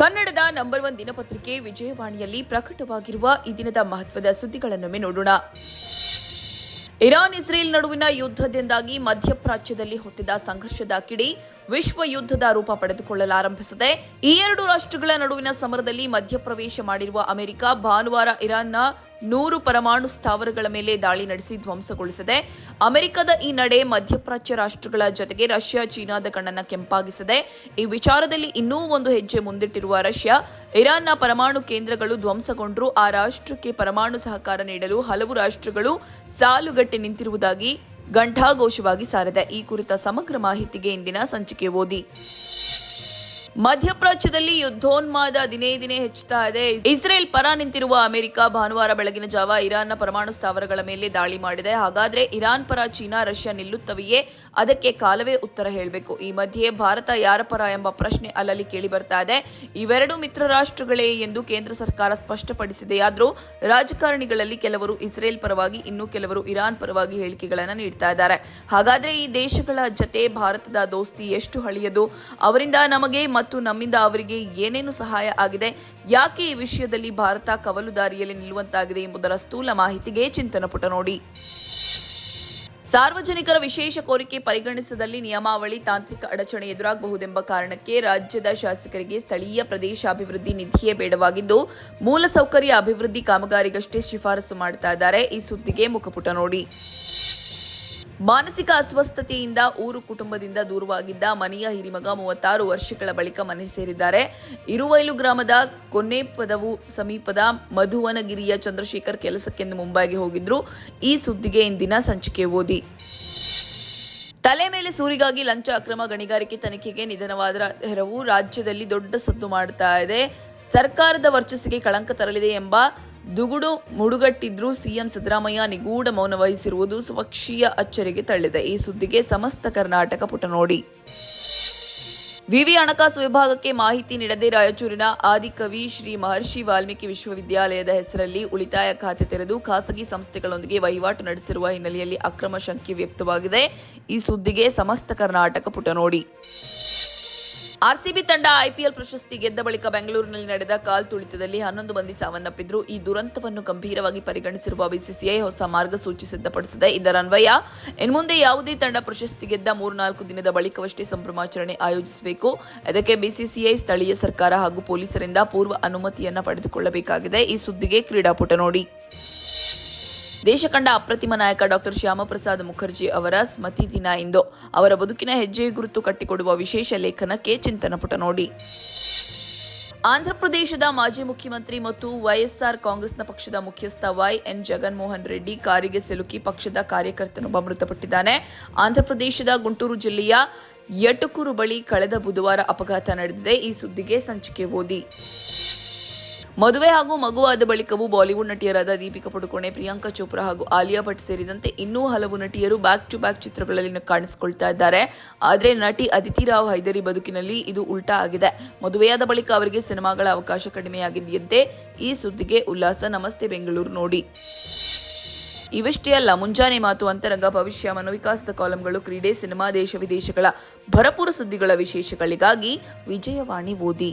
ಕನ್ನಡದ number one ದಿನಪತ್ರಿಕೆ ವಿಜಯವಾಣಿಯಲ್ಲಿ ಪ್ರಕಟವಾಗಿರುವ ಈ ದಿನದ ಮಹತ್ವದ ಸುದ್ದಿಗಳನ್ನೊಮ್ಮೆ ನೋಡೋಣ. ಇರಾನ್ ಇಸ್ರೇಲ್ ನಡುವಿನ ಯುದ್ಧದಿಂದಾಗಿ ಮಧ್ಯಪ್ರಾಚ್ಯದಲ್ಲಿ ಹೊತ್ತಿದ ಸಂಘರ್ಷದ ಕಿಡಿ ವಿಶ್ವ ಯುದ್ಧದ ರೂಪ ಪಡೆದುಕೊಳ್ಳಲಾರಂಭಿಸಿದೆ. ಈ ಎರಡು ರಾಷ್ಟ್ರಗಳ ನಡುವಿನ ಸಮರದಲ್ಲಿ ಮಧ್ಯಪ್ರವೇಶ ಮಾಡಿರುವ ಅಮೆರಿಕ, ಭಾನುವಾರ ಇರಾನ್ನ ನೂರು ಪರಮಾಣು ಸ್ಥಾವರಗಳ ಮೇಲೆ ದಾಳಿ ನಡೆಸಿ ಧ್ವಂಸಗೊಳಿಸಿದೆ. ಅಮೆರಿಕದ ಈ ನಡೆ ಮಧ್ಯಪ್ರಾಚ್ಯ ರಾಷ್ಟ್ರಗಳ ಜೊತೆಗೆ ರಷ್ಯಾ, ಚೀನಾದ ಕಣ್ಣನ್ನು ಕೆಂಪಾಗಿಸಿದೆ. ಈ ವಿಚಾರದಲ್ಲಿ ಇನ್ನೂ ಒಂದು ಹೆಜ್ಜೆ ಮುಂದಿಟ್ಟಿರುವ ರಷ್ಯಾ, ಇರಾನ್ನ ಪರಮಾಣು ಕೇಂದ್ರಗಳು ಧ್ವಂಸಗೊಂಡರೂ. ಆ ರಾಷ್ಟ್ರಕ್ಕೆ ಪರಮಾಣು ಸಹಕಾರ ನೀಡಲು ಹಲವು ರಾಷ್ಟ್ರಗಳು ಸಾಲುಗಟ್ಟಿ ನಿಂತಿರುವುದಾಗಿ ಘಂಟಾಘೋಷವಾಗಿ ಸಾರಿದೆ ಈ ಕುರಿತ ಸಮಗ್ರ ಮಾಹಿತಿಗೆ ಇಂದಿನ ಸಂಚಿಕೆ ಓದಿ. ಮಧ್ಯಪ್ರಾಚ್ಯದಲ್ಲಿ ಯುದ್ಧೋನ್ಮಾದ ದಿನೇ ದಿನೇ ಹೆಚ್ಚುತ್ತಾ ಇದೆ. ಇಸ್ರೇಲ್ ಪರ ನಿಂತಿರುವ ಅಮೆರಿಕ ಭಾನುವಾರ ಬೆಳಗಿನ ಜಾವ ಇರಾನ್ನ ಪರಮಾಣು ಸ್ಥಾವರಗಳ ಮೇಲೆ ದಾಳಿ ಮಾಡಿದೆ. ಹಾಗಾದ್ರೆ ಇರಾನ್ ಪರ ಚೀನಾ, ರಷ್ಯಾ ನಿಲ್ಲುತ್ತವೆಯೇ? ಅದಕ್ಕೆ ಕಾಲವೇ ಉತ್ತರ ಹೇಳಬೇಕು. ಈ ಮಧ್ಯೆ ಭಾರತ ಯಾರ ಪರ ಎಂಬ ಪ್ರಶ್ನೆ ಅಲ್ಲಲ್ಲಿ ಕೇಳಿ ಬರ್ತಾ ಇದೆ. ಇವೆರಡು ಮಿತ್ರ ರಾಷ್ಟ್ರಗಳೇ ಎಂದು ಕೇಂದ್ರ ಸರ್ಕಾರ ಸ್ಪಷ್ಟಪಡಿಸಿದೆಯಾದರೂ ರಾಜಕಾರಣಿಗಳಲ್ಲಿ ಕೆಲವರು ಇಸ್ರೇಲ್ ಪರವಾಗಿ, ಇನ್ನು ಕೆಲವರು ಇರಾನ್ ಪರವಾಗಿ ಹೇಳಿಕೆಗಳನ್ನು ನೀಡ್ತಾ ಇದ್ದಾರೆ. ಹಾಗಾದ್ರೆ ಈ ದೇಶಗಳ ಜತೆ ಭಾರತದ ದೋಸ್ತಿ ಎಷ್ಟು ಹಳೆಯದು? ಅವರಿಂದ ನಮಗೆ ಮತ್ತು ನಮ್ಮಿಂದ ಅವರಿಗೆ ಏನೇನು ಸಹಾಯ ಆಗಿದೆ, ಯಾಕೆ ಈ ವಿಷಯದಲ್ಲಿ ಭಾರತ ಕವಲು ದಾರಿಯಲ್ಲಿ ನಿಲ್ಲುವಂತಾಗಿದೆ ಎಂಬುದರ ಸ್ಥೂಲ ಮಾಹಿತಿಗೆ ಚಿಂತನ ಪುಟ ನೋಡಿ. ಸಾರ್ವಜನಿಕರ ವಿಶೇಷ ಕೋರಿಕೆ ಪರಿಗಣಿಸದಲ್ಲಿ ನಿಯಮಾವಳಿ ತಾಂತ್ರಿಕ ಅಡಚಣೆ ಎದುರಾಗಬಹುದೆಂಬ ಕಾರಣಕ್ಕೆ ರಾಜ್ಯದ ಶಾಸಕರಿಗೆ ಸ್ಥಳೀಯ ಪ್ರದೇಶಾಭಿವೃದ್ಧಿ ನಿಧಿಯೇ ಬೇಡವಾಗಿದ್ದು ಮೂಲಸೌಕರ್ಯ ಅಭಿವೃದ್ಧಿ ಕಾಮಗಾರಿಗಷ್ಟೇ ಶಿಫಾರಸು ಮಾಡ್ತಾ ಇದ್ದಾರೆ. ಈ ಸುದ್ದಿಗೆ ಮುಖಪುಟ ನೋಡಿ. ಮಾನಸಿಕ ಅಸ್ವಸ್ಥತೆಯಿಂದ ಊರು ಕುಟುಂಬದಿಂದ ದೂರವಾಗಿದ್ದ ಮನೆಯ ಹಿರಿಮಗ ಮೂವತ್ತಾರು ವರ್ಷಗಳ ಬಳಿಕ ಮನೆ ಸೇರಿದ್ದಾರೆ. ಇರುವೈಲು ಗ್ರಾಮದ ಕೊನ್ನೆಪದವು ಸಮೀಪದ ಮಧುವನಗಿರಿಯ ಚಂದ್ರಶೇಖರ್ ಕೆಲಸಕ್ಕೆಂದು ಮುಂಬೈಗೆ ಹೋಗಿದ್ರು. ಈ ಸುದ್ದಿಗೆ ಇಂದಿನ ಸಂಚಿಕೆ ಓದಿ. ತಲೆ ಮೇಲೆ ಸೂರಿಗಾಗಿ ಲಂಚ ಅಕ್ರಮ ಗಣಿಗಾರಿಕೆ ತನಿಖೆಗೆ ನಿಧನವಾದ ಹೆರವು ರಾಜ್ಯದಲ್ಲಿ ದೊಡ್ಡ ಸದ್ದು ಮಾಡ್ತಾ ಇದೆ. ಸರ್ಕಾರದ ವರ್ಚಸ್ಸಿಗೆ ಕಳಂಕ ತರಲಿದೆ ಎಂಬ ದುಗುಡು ಮುಡುಗಟ್ಟಿದ್ರೂ ಸಿಎಂ ಸಿದ್ದರಾಮಯ್ಯ ನಿಗೂಢ ಮೌನ ವಹಿಸಿರುವುದು ಸ್ವಕ್ಷೀಯ ಅಚ್ಚರಿಗೆ ತಳ್ಳಿದೆ. ಈ ಸುದ್ದಿಗೆ ಸಮಸ್ತ ಕರ್ನಾಟಕ ಪುಟ ನೋಡಿ. ವಿವಿ ಹಣಕಾಸು ವಿಭಾಗಕ್ಕೆ ಮಾಹಿತಿ ನೀಡದೆ ರಾಯಚೂರಿನ ಆದಿಕವಿ ಶ್ರೀ ಮಹರ್ಷಿ ವಾಲ್ಮೀಕಿ ವಿಶ್ವವಿದ್ಯಾಲಯದ ಹೆಸರಲ್ಲಿ ಉಳಿತಾಯ ಖಾತೆ ತೆರೆದು ಖಾಸಗಿ ಸಂಸ್ಥೆಗಳೊಂದಿಗೆ ವಹಿವಾಟು ನಡೆಸಿರುವ ಹಿನ್ನೆಲೆಯಲ್ಲಿ ಅಕ್ರಮ ಶಂಕೆ ವ್ಯಕ್ತವಾಗಿದೆ. ಈ ಸುದ್ದಿಗೆ ಸಮಸ್ತ ಕರ್ನಾಟಕ ಪುಟ ನೋಡಿ. ಆರ್ಸಿಬಿ ತಂಡ ಐಪಿಎಲ್ ಪ್ರಶಸ್ತಿ ಗೆದ್ದ ಬಳಿಕ ಬೆಂಗಳೂರಿನಲ್ಲಿ ನಡೆದ ಕಾಲ್ ತುಳಿತದಲ್ಲಿ ಹನ್ನೊಂದು ಮಂದಿ ಸಾವನ್ನಪ್ಪಿದ್ರು. ಈ ದುರಂತವನ್ನು ಗಂಭೀರವಾಗಿ ಪರಿಗಣಿಸಿರುವ ಬಿಸಿಸಿಐ ಹೊಸ ಮಾರ್ಗಸೂಚಿ ಸಿದ್ಧಪಡಿಸಿದೆ. ಇದರ ಅನ್ವಯ ಇನ್ಮುಂದೆ ಯಾವುದೇ ತಂಡ ಪ್ರಶಸ್ತಿ ಗೆದ್ದ ಮೂರ್ನಾಲ್ಕು ದಿನದ ಬಳಿಕವಷ್ಟೇ ಸಂಭ್ರಮಾಚರಣೆ ಆಯೋಜಿಸಬೇಕು. ಇದಕ್ಕೆ ಬಿಸಿಸಿಐ, ಸ್ಥಳೀಯ ಸರ್ಕಾರ ಹಾಗೂ ಪೊಲೀಸರಿಂದ ಪೂರ್ವ ಅನುಮತಿಯನ್ನ ಪಡೆದುಕೊಳ್ಳಬೇಕಾಗಿದೆ. ಈ ಸುದ್ದಿಗೆ ಕ್ರೀಡಾಪುಟ ನೋಡಿ. ದೇಶ ಕಂಡ ಅಪ್ರತಿಮ ನಾಯಕ ಡಾಕ್ಟರ್ ಶ್ಯಾಮಪ್ರಸಾದ್ ಮುಖರ್ಜಿ ಅವರ ಸ್ಮತಿ ದಿನ ಇಂದು. ಅವರ ಬದುಕಿನ ಹೆಜ್ಜೆ ಗುರುತು ಕಟ್ಟಿಕೊಡುವ ವಿಶೇಷ ಲೇಖನಕ್ಕೆ ಚಿಂತನ ಪುಟ ನೋಡಿ ಆಂಧ್ರಪ್ರದೇಶದ ಮಾಜಿ ಮುಖ್ಯಮಂತ್ರಿ ಮತ್ತು ವೈಎಸ್ಆರ್ ಕಾಂಗ್ರೆಸ್ನ ಪಕ್ಷದ ಮುಖ್ಯಸ್ಥ ವೈ ಎನ್ ಜಗನ್ಮೋಹನ್ ರೆಡ್ಡಿ ಕಾರಿಗೆ ಸಿಲುಕಿ ಪಕ್ಷದ ಕಾರ್ಯಕರ್ತನೊಬ್ಬ ಮೃತಪಟ್ಟಿದ್ದಾನೆ. ಆಂಧ್ರಪ್ರದೇಶದ ಗುಂಟೂರು ಜಿಲ್ಲೆಯ ಯಟಕೂರು ಬಳಿ ಕಳೆದ ಬುಧವಾರ ಅಪಘಾತ ನಡೆದಿದೆ. ಈ ಸುದ್ದಿಗೆ ಸಂಚಿಕೆ ಓದಿ. ಮದುವೆ ಹಾಗೂ ಮಗುವಾದ ಬಳಿಕವೂ ಬಾಲಿವುಡ್ ನಟಿಯರಾದ ದೀಪಿಕಾ ಪಡುಕೋಣೆ, ಪ್ರಿಯಾಂಕಾ ಚೋಪ್ರಾ ಹಾಗೂ ಆಲಿಯಾ ಭಟ್ ಸೇರಿದಂತೆ ಇನ್ನೂ ಹಲವು ನಟಿಯರು ಬ್ಯಾಕ್ ಟು ಬ್ಯಾಕ್ ಚಿತ್ರಗಳಲ್ಲಿ ಕಾಣಿಸಿಕೊಳ್ತಾ ಇದ್ದಾರೆ. ಆದರೆ ನಟಿ ಅದಿತಿ ರಾವ್ ಹೈದರಿ ಬದುಕಿನಲ್ಲಿ ಇದು ಉಲ್ಟಾ ಆಗಿದೆ. ಮದುವೆಯಾದ ಬಳಿಕ ಅವರಿಗೆ ಸಿನಿಮಾಗಳ ಅವಕಾಶ ಕಡಿಮೆಯಾಗಿದೆಯಂತೆ ಈ ಸುದ್ದಿಗೆ ಉಲ್ಲಾಸ. ನಮಸ್ತೆ, ಬೆಂಗಳೂರು ನೋಡಿ. ಇವಿಷ್ಟೇ ಅಲ್ಲ, ಮುಂಜಾನೆ ಮಾತು ಅಂತರಂಗ, ಭವಿಷ್ಯ, ಮನೋವಿಕಾಸದ ಕಾಲಂಗಳು, ಕ್ರೀಡೆ, ಸಿನಿಮಾ, ದೇಶ ವಿದೇಶಗಳ ಭರಪೂರ ಸುದ್ದಿಗಳ ವಿಶೇಷಗಳಿಗಾಗಿ ವಿಜಯವಾಣಿ ಓದಿ.